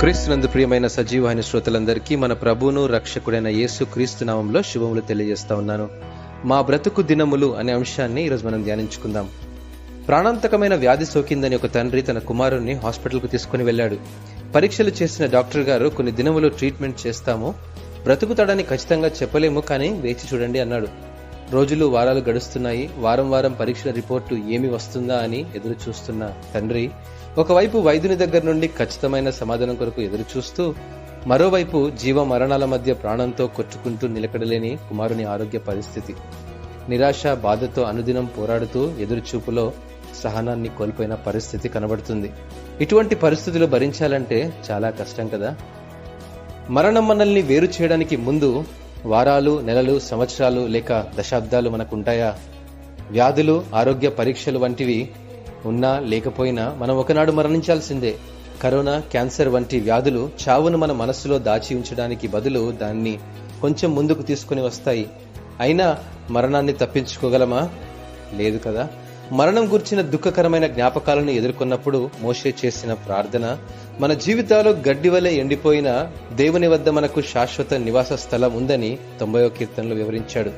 క్రీస్తునందు ప్రియమైన సజీవాహిని శ్రోతలందరికీ మన ప్రభువును రక్షకుడైన యేసు క్రీస్తు నామంలో శుభములు తెలియజేస్తా ఉన్నాను. మా బ్రతుకు దినములు అనే అంశాన్ని ఈరోజు మనం ధ్యానించుకుందాం. ప్రాణాంతకమైన వ్యాధి సోకిందని ఒక తండ్రి తన కుమారుణ్ణి హాస్పిటల్కు తీసుకుని వెళ్ళాడు. పరీక్షలు చేసిన డాక్టర్ గారు కొన్ని దినములు ట్రీట్మెంట్ చేస్తాము. బ్రతుకుతాడని ఖచ్చితంగా చెప్పలేము కానీ వేచి చూడండి అన్నాడు. రోజులు వారాలు గడుస్తున్నాయి. వారం వారం పరీక్షల రిపోర్టు ఏమి వస్తుందా అని ఎదురు చూస్తున్న తండ్రి ఒకవైపు వైద్యుని దగ్గర నుండి ఖచ్చితమైన సమాధానం కొరకు ఎదురు చూస్తూ మరోవైపు జీవ మరణాల మధ్య ప్రాణంతో కొట్టుకుంటూ నిలకడలేని కుమారుని ఆరోగ్య పరిస్థితి. నిరాశ బాధతో అనుదినం పోరాడుతూ ఎదురుచూపులో సహనాన్ని కోల్పోయిన పరిస్థితి కనబడుతుంది. ఇటువంటి పరిస్థితులు భరించాలంటే చాలా కష్టం కదా. మరణం మనల్ని వేరు చేయడానికి ముందు వారాలు నెలలు సంవత్సరాలు లేక దశాబ్దాలు మనకుంటాయా? వ్యాధులు ఆరోగ్య పరీక్షలు వంటివి ఉన్నా లేకపోయినా మనం ఒకనాడు మరణించాల్సిందే. కరోనా క్యాన్సర్ వంటి వ్యాధులు చావును మన మనస్సులో దాచి ఉంచడానికి బదులు దాన్ని కొంచెం ముందుకు తీసుకుని వస్తాయి. అయినా మరణాన్ని తప్పించుకోగలమా? లేదు కదా. మరణం గురించిన దుఃఖకరమైన జ్ఞాపకాలను ఎదుర్కొన్నప్పుడు మోషే చేసిన ప్రార్థన మన జీవితాలు గడ్డి వలె ఎండిపోయిన దేవుని వద్ద మనకు శాశ్వత నివాస స్థలం ఉందని తొంభయో కీర్తనలు వివరించాడు.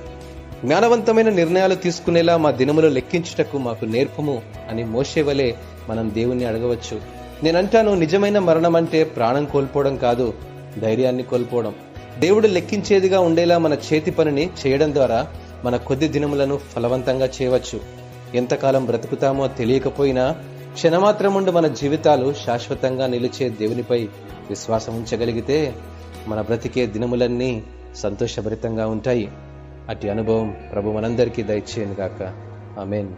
జ్ఞానవంతమైన నిర్ణయాలు తీసుకునేలా మా దినములు లెక్కించుటకు మాకు నేర్పము అని మోసే వలె మనం దేవుణ్ణి అడగవచ్చు. నేనంటాను నిజమైన మరణం అంటే ప్రాణం కోల్పోవడం కాదు ధైర్యాన్ని కోల్పోవడం. దేవుడు లెక్కించేదిగా ఉండేలా మన చేతి పనిని చేయడం ద్వారా మన కొద్ది దినములను ఫలవంతంగా చేయవచ్చు. ఎంతకాలం బ్రతుకుతామో తెలియకపోయినా క్షణమాత్రముండు మన జీవితాలు శాశ్వతంగా నిలిచే దేవునిపై విశ్వాసం ఉంచగలిగితే మన బ్రతికే దినములన్నీ సంతోషభరితంగా ఉంటాయి. అటు అనుభవం ప్రభు మనందరికీ దయచేయను గాక ఆమెన్.